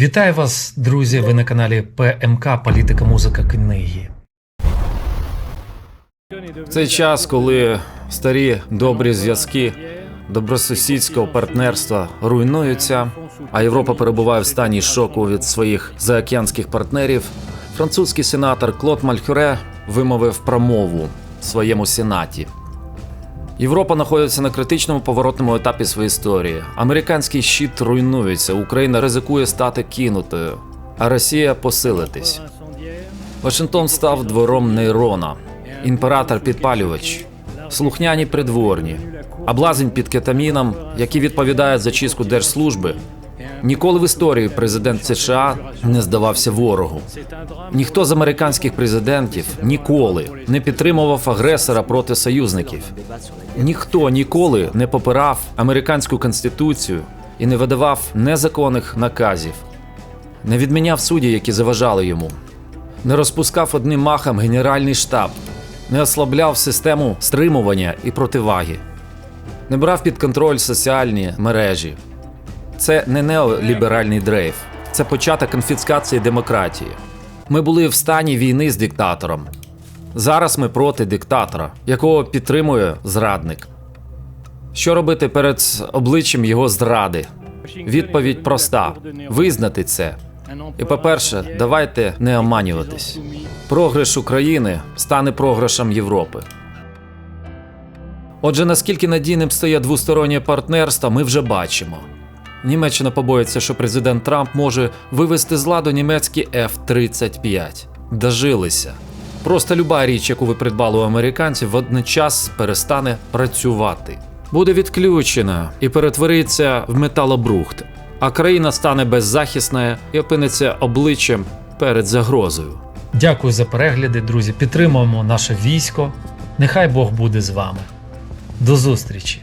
Вітаю вас, друзі! Ви на каналі ПМК Політика, музика, книги. Цей час, коли старі добрі зв'язки добросусідського партнерства руйнуються, а Європа перебуває в стані шоку від своїх заокеанських партнерів, французький сенатор Клод Мальхюре вимовив промову в своєму сенаті. Європа знаходиться на критичному поворотному етапі своєї історії. Американський щит руйнується, Україна ризикує стати кинутою, а Росія посилитись. Вашингтон став двором Нейрона, імператор підпалювач, слухняні придворні, а блазень під кетаміном, які відповідають за чистку держслужби. Ніколи в історії президент США не здавався ворогу. Ніхто з американських президентів ніколи не підтримував агресора проти союзників. Ніхто ніколи не попирав американську конституцію і не видавав незаконних наказів, не відміняв судді, які заважали йому, не розпускав одним махом генеральний штаб, не ослабляв систему стримування і противаги, не брав під контроль соціальні мережі. Це не неоліберальний дрейф, це початок конфіскації демократії. Ми були в стані війни з диктатором. Зараз ми проти диктатора, якого підтримує зрадник. Що робити перед обличчям його зради? Відповідь проста: визнати це. І по-перше, давайте не оманюватись. Програш України стане програшем Європи. Отже, наскільки надійним стає двостороннє партнерство, ми вже бачимо. Німеччина побоїться, що президент Трамп може вивести з ладу німецькі F-35. Дожилися. Просто люба річ, яку ви придбали у американців, водночас перестане працювати. Буде відключена і перетвориться в металобрухт, а країна стане беззахисною і опиниться обличчям перед загрозою. Дякую за перегляди, друзі. Підтримуємо наше військо. Нехай Бог буде з вами. До зустрічі!